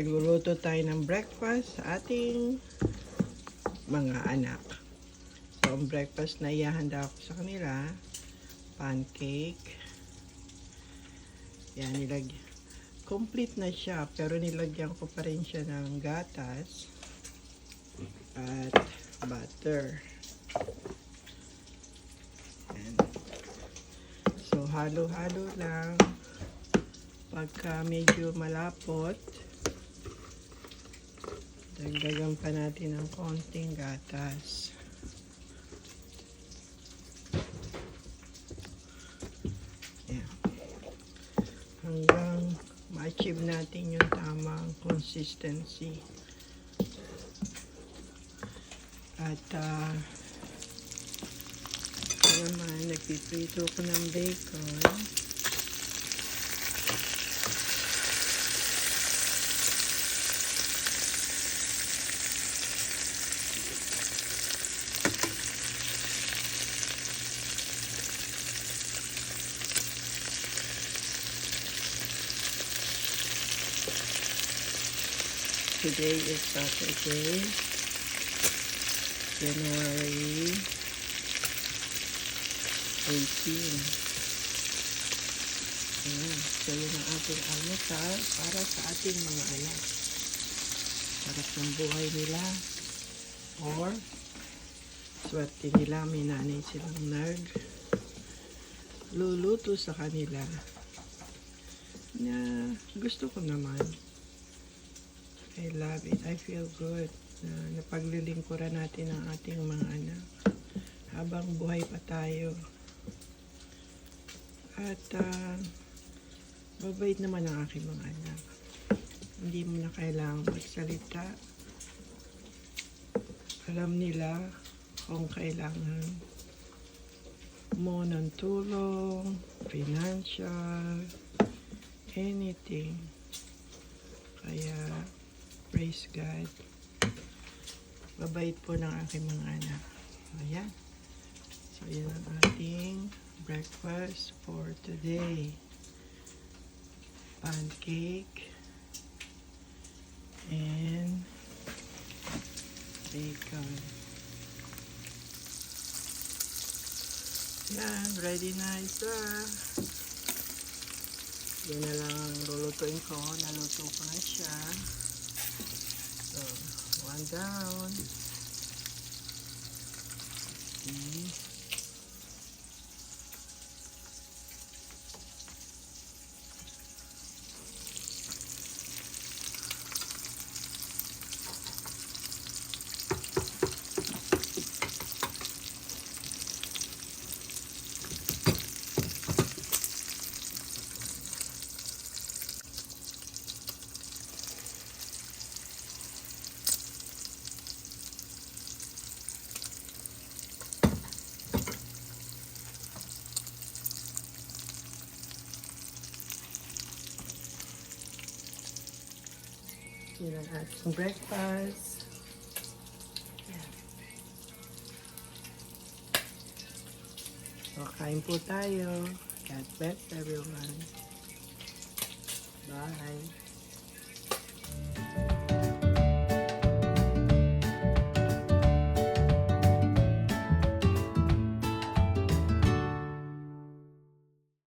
Nagluluto tayo ng breakfast sa ating mga anak. So, ang breakfast na ihahanda ko sa kanila, pancake. Yan, nilag complete na siya, pero nilagyan ko pa rin siya ng gatas at butter. Yan. So, halo-halo lang. Pagka medyo malapot, dagdagan pa natin ng konting gatas. Yan. Hanggang ma-achieve natin yung tamang consistency. At uh, naman, nagpiprito ko ng bacon. Today is Saturday, January 18. Ayan. So, yun ang ating almusal para sa ating mga anak. Sarap ng buhay nila. Or, swerte nila, may nanay silang nag luluto sa kanila na gusto ko naman. I love it. I feel good na napaglilingkuran natin ang ating mga anak habang buhay pa tayo. At uh, mabait naman ang aking mga anak. Hindi mo na kailangang magsalita. Alam nila kung kailangan mo ng tulong, financial, anything. Kaya, praise God. Babait po ng aking mga anak. Ayan. So, yan ang ating breakfast for today. Pancake and bacon. Yan, ready na isa. Yan na lang ang lulutuin ko. Naluto ko na siya. down. See. Yan ang ating breakfast. Yan. So, kain po tayo. God bless everyone. Bye.